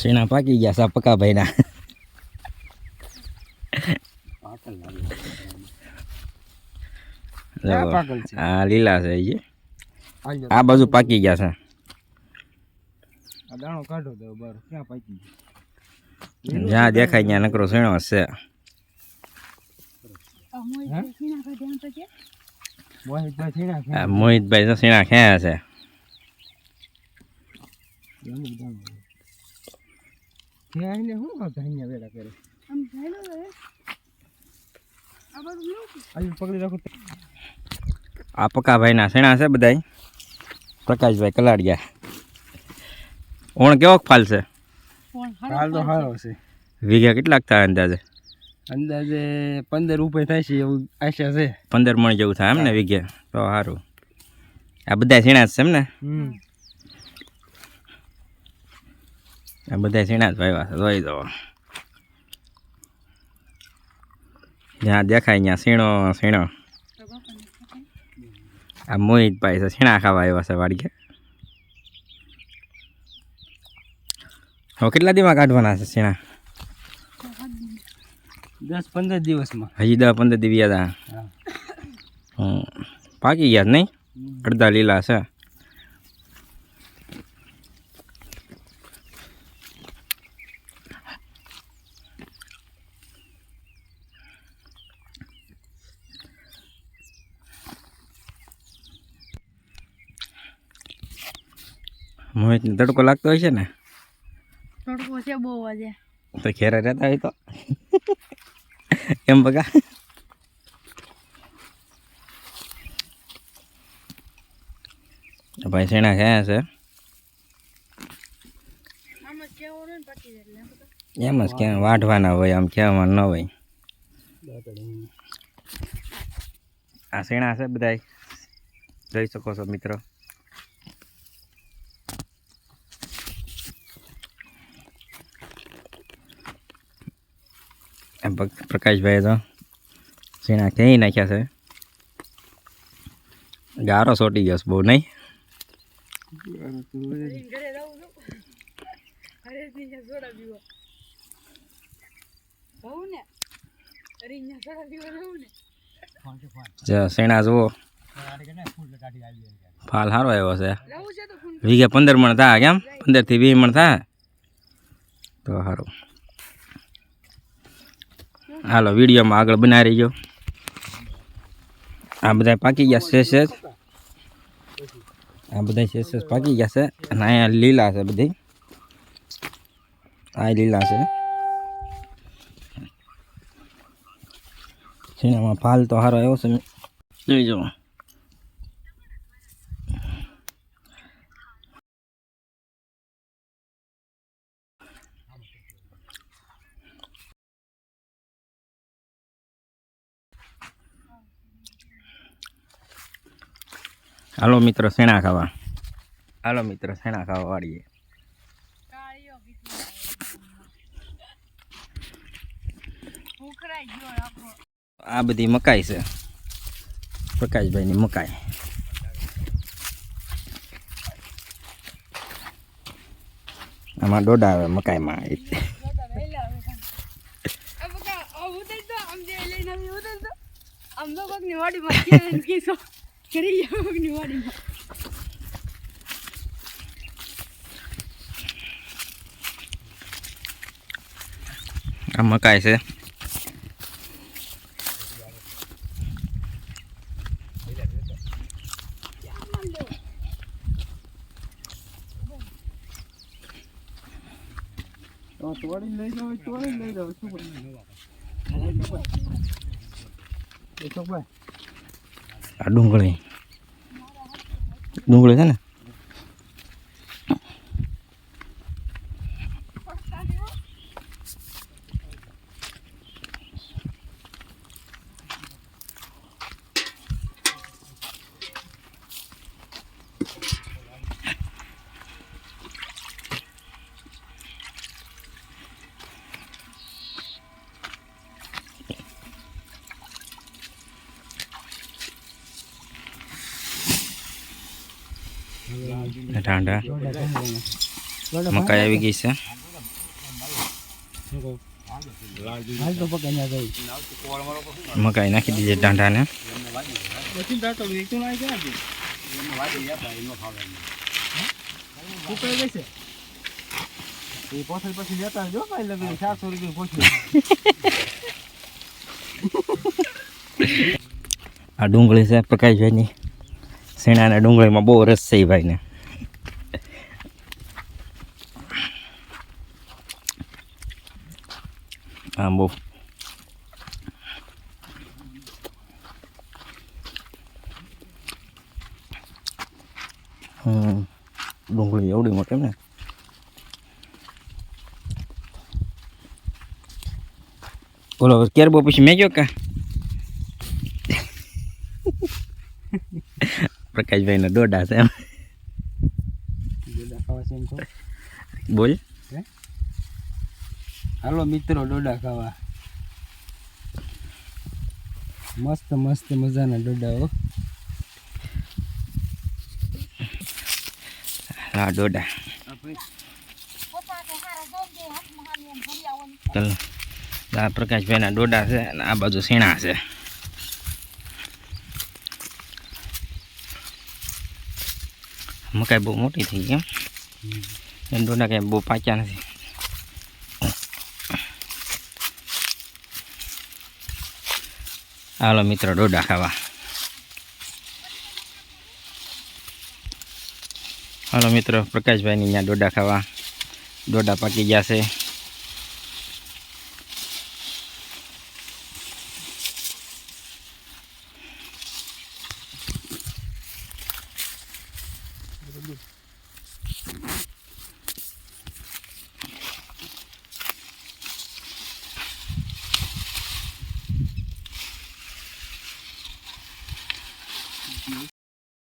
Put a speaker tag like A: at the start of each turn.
A: સીણા પાકી ગયા સા પકા ભાઈના
B: પાકલ
A: લીલા છે એ આ બાજુ પાકી ગયા છે
B: દાણો કાઢો દો બાર ક્યાં પાકી
A: જ્યાં દેખાય ત્યાં નકરો સીણો છે
B: મોહિતભાઈ
A: સીણા ખ્યા છે
B: શું કરતા અહીંયા વેડા કરે પકડી રાખો.
A: આ પકા ભાઈના સીણા છે બધાય. પ્રકાશભાઈ કલાડિયા. ઓણ કેવો ફાલ છે?
B: હાલ તો સારો છે.
A: વીઘા કેટલાક થાય અંદાજે?
B: અંદાજે પંદર ઉપર થાય છે એવું આશા છે.
A: પંદર મણ જેવું થાય એમ ને વીઘે? તો સારું આ બધા સીણા જ છે એમ ને? આ બધા સીણા જ વાવ્યા છે જોઈ દો. જ્યાં દેખાય ત્યાં સીણો સીણો. આ મોહિતભાઈ છે સીણા ખાવા આવ્યા છે વાડીએ. હવે કેટલા દીમાં કાઢવાના છે સીણા?
B: દસ પંદર દિવસમાં.
A: હજી દસ પંદર દી હતા પાકી ગયા નહીં? અડધા લીલા છે. મોહિતને તડકો લાગતો હોય છે ને?
C: તડકો છે બહુ આજે.
A: તો ઘેરે રહેતા હોય તો. એમ બગા ભાઈ શેણા ક્યાં છે?
C: આમાં કેવું ને પતી જાય એટલે.
A: એમ જ ક્યાં વાઢવાના હોય આમ કહેવામાં ન હોય. આ શેણા છે બધા જોઈ શકો છો મિત્રો. પ્રકાશભાઈ તો શેણા ક્યાંય નાખ્યા છે. ગારો સોટી ગયો બહુ નહીં? શેણા જુઓ. ફાલ સારો આવ્યો છે. વીઘે પંદર મણ થાય કેમ? પંદરથી વીસ મણ થાય? તો સારું. હાલો, વિડીયોમાં આગળ બનાવી રહીજો આ બધા પાકી ગયા જ. આ બધા છે પાકી ગયા છે. અને અહીંયા લીલા છે બધી આ લીલા છે. છીણામાં ફાલ તો સારો આવ્યો છે. જોઈ જો હાલો મિત્રો સેણા ખાવા? હાલો મિત્રો સેણા ખાવા વાળીએ? આ બધી મકાઈ છે. પ્રકાશભાઈની મકાઈ. આમાં ડોડા આવે મકાઈમાં.
C: આમ તો આમ નિવાડી કોકની
B: ചെറിയ ഒരുപാട് അമ്മ കായസ് Đã đúng
A: rồi ડુંગળી ડુંગળી છે ને ટાંડા મકાઈ આવી ગઈ છે
B: હું કહું હાલ તો પકડ ના જાય
A: મકાઈ નાખી દીધી ટાંટાને
B: પછી દાંતો વેચું નાખી ક્યાં છે કુપાઈ ગઈ છે એ પોથલ મકાઈ આવી ગઈ છે. મકાઈ નાખી દીધી પોથલ
A: આ ડુંગળી છે પ્રકાશભાઈની. શેણાના ડુંગળીમાં બહુ રસ છે એ ભાઈને હા બહુ હમ ડુંગળી એવડી મોટી ને બોલો ક્યારે બહુ પછી મેં ગયો કા પ્રકાશભાઈના દોડા છે એમ.
B: ખાવા છે એમ કહો
A: બોલ.
B: હાલો મિત્રો ડોડા ખાવા. મસ્ત મસ્ત મજાના ડોડા હો.
A: હા દોડા ચાલો. આ પ્રકાશભાઈના દોડા છે અને આ બાજુ સીણા છે. મકાઈ બહુ મોટી થઈ ગઈ એમ એમ દોડા કંઈ બહુ પાક્યા નથી હાલો મિત્રો દોડા ખાવા હાલો મિત્રો પ્રકાશભાઈની અહીંયા દોડા ખાવા દોડા પાકી ગયા છે